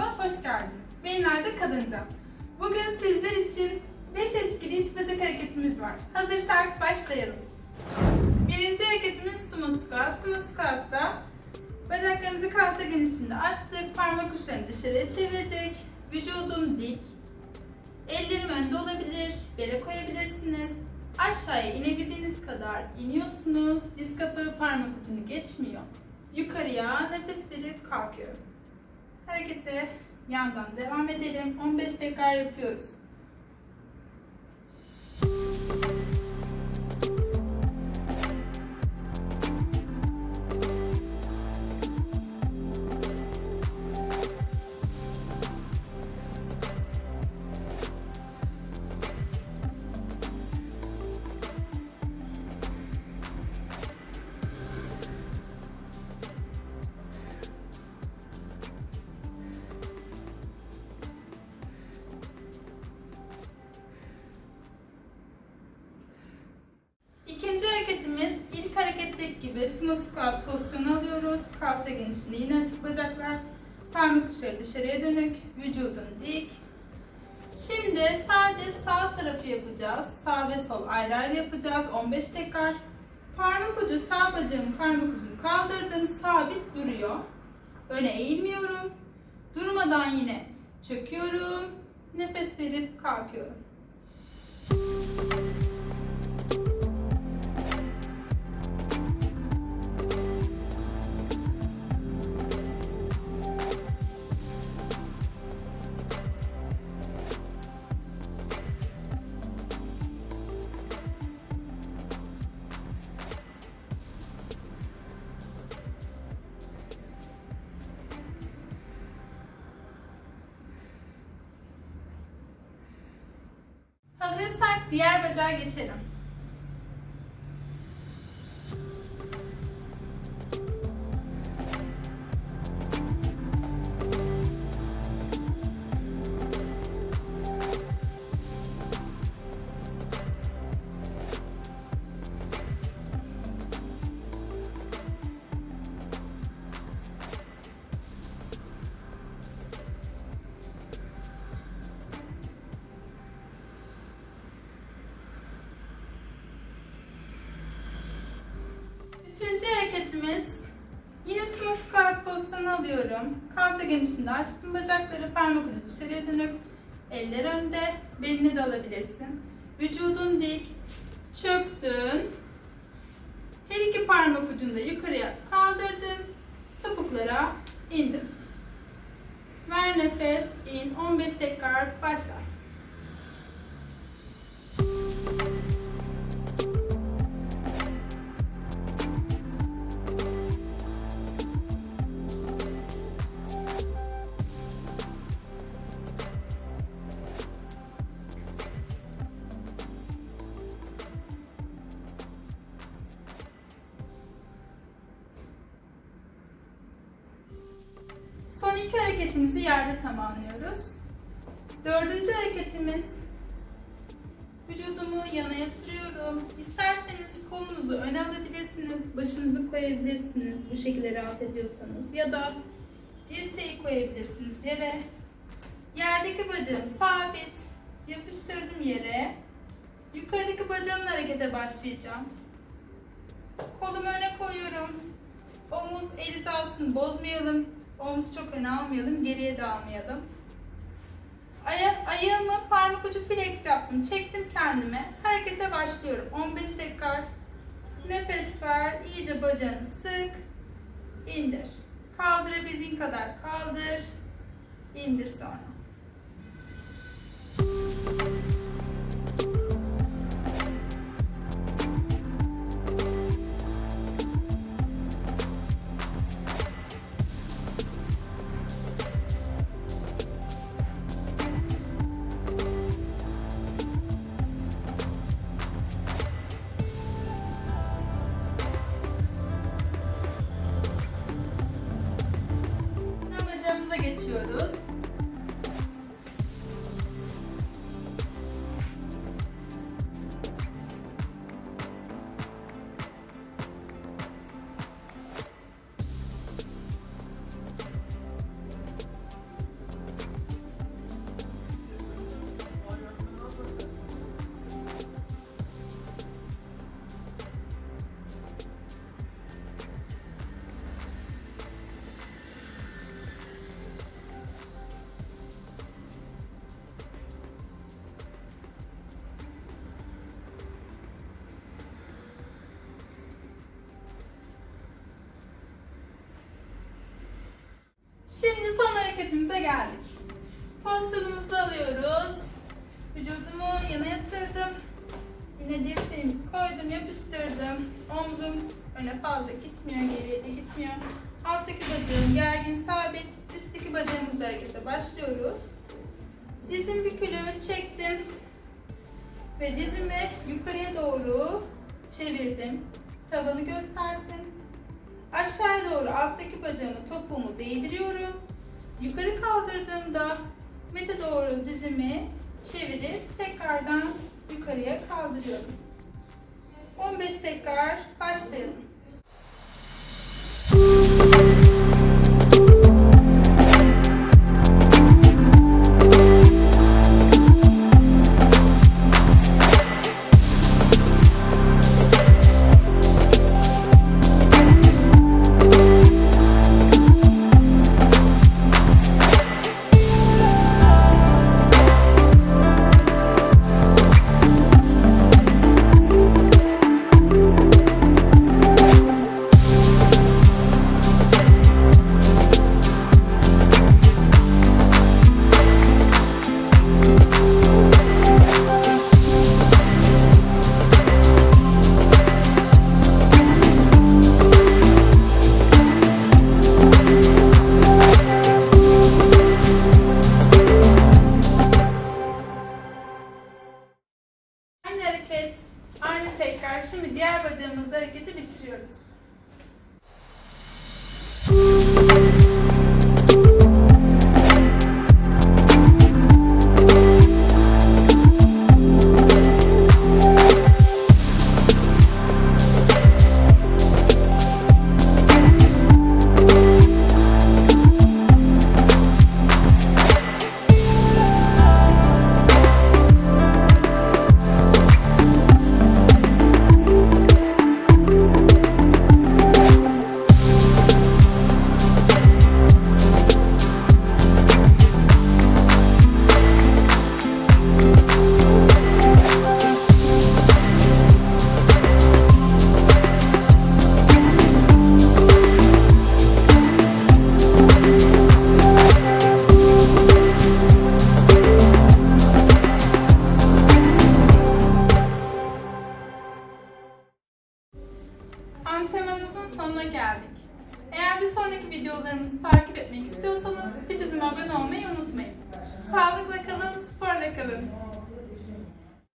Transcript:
kanalımıza hoş geldiniz. Ben Nerede Kadınca. Bugün sizler için 5 etkili iç bacak hareketimiz var. Hazırsak başlayalım. Birinci hareketimiz sumo squat. Sumo squat'ta bacaklarımızı kalça genişliğinde açtık, parmak uçlarını dışarıya çevirdik, vücudum dik, ellerim önde olabilir, bele koyabilirsiniz. Aşağıya inebildiğiniz kadar iniyorsunuz, diz kapağı parmak ucunu geçmiyor. Yukarıya nefes verip kalkıyorum. Harekete yandan devam edelim. 15 tekrar yapıyoruz. Gibi sumo squat pozisyonu alıyoruz. Kalça genişliği yine açık bacaklar. Parmak uçları dışarıya dönük. Vücudun dik. Şimdi sadece sağ tarafı yapacağız. Sağ ve sol ayrı ayrı yapacağız. 15 tekrar. Parmak ucu sağ bacağımın parmak ucunu kaldırdım. Sabit duruyor. Öne eğilmiyorum. Durmadan yine çöküyorum. Nefes verip kalkıyorum. Hazırsak diğer bacağa geçelim. Üçüncü hareketimiz yine sumo squat pozisyonu alıyorum. Kalça genişliğinde açtım bacakları, parmak ucu dışarıya dönük. Eller önde, belini de alabilirsin. Vücudun dik, çöktün. Her iki parmak ucunu da yukarıya kaldırdın. Topuklara indim. Ver nefes, in. 15 tekrar başla. Son iki hareketimizi yerde tamamlıyoruz. Dördüncü hareketimiz vücudumu yana yatırıyorum. İsterseniz kolunuzu öne alabilirsiniz, başınızı koyabilirsiniz bu şekilde rahat ediyorsanız ya da dirseği koyabilirsiniz yere. Yerdeki bacağım sabit, yapıştırdım yere. Yukarıdaki bacağımın harekete başlayacağım. Kolumu öne koyuyorum. Omuz el hizasını bozmayalım. Omuz çok öne almayalım, geriye de almayalım. Aya, ayağımı parmak ucu flex yaptım. Çektim kendime. Harekete başlıyorum. 15 tekrar. Nefes ver. iyice bacağını sık. İndir. Kaldırabildiğin kadar kaldır. İndir sonra. Geçiyoruz. Şimdi son hareketimize geldik. Pozisyonumuzu alıyoruz. Vücudumu yana yatırdım. Yine dirseğimi koydum, yapıştırdım. Omzum öne fazla gitmiyor, geriye de gitmiyor. Alttaki bacağım gergin, sabit. Üstteki bacağımızla harekete başlıyoruz. Dizim bükülü, çektim. Ve dizimi yukarıya doğru çevirdim. Tabanı göstersin. Aşağıya doğru alttaki bacağımı topuğumu değdiriyorum. Yukarı kaldırdığımda mete doğru dizimi çevirip tekrardan yukarıya kaldırıyorum. 15 tekrar başlayalım. Hareketi bitiriyoruz. Eğer bir sonraki videolarımızı takip etmek istiyorsanız videomuza abone olmayı unutmayın. Sağlıkla kalın, sporla kalın.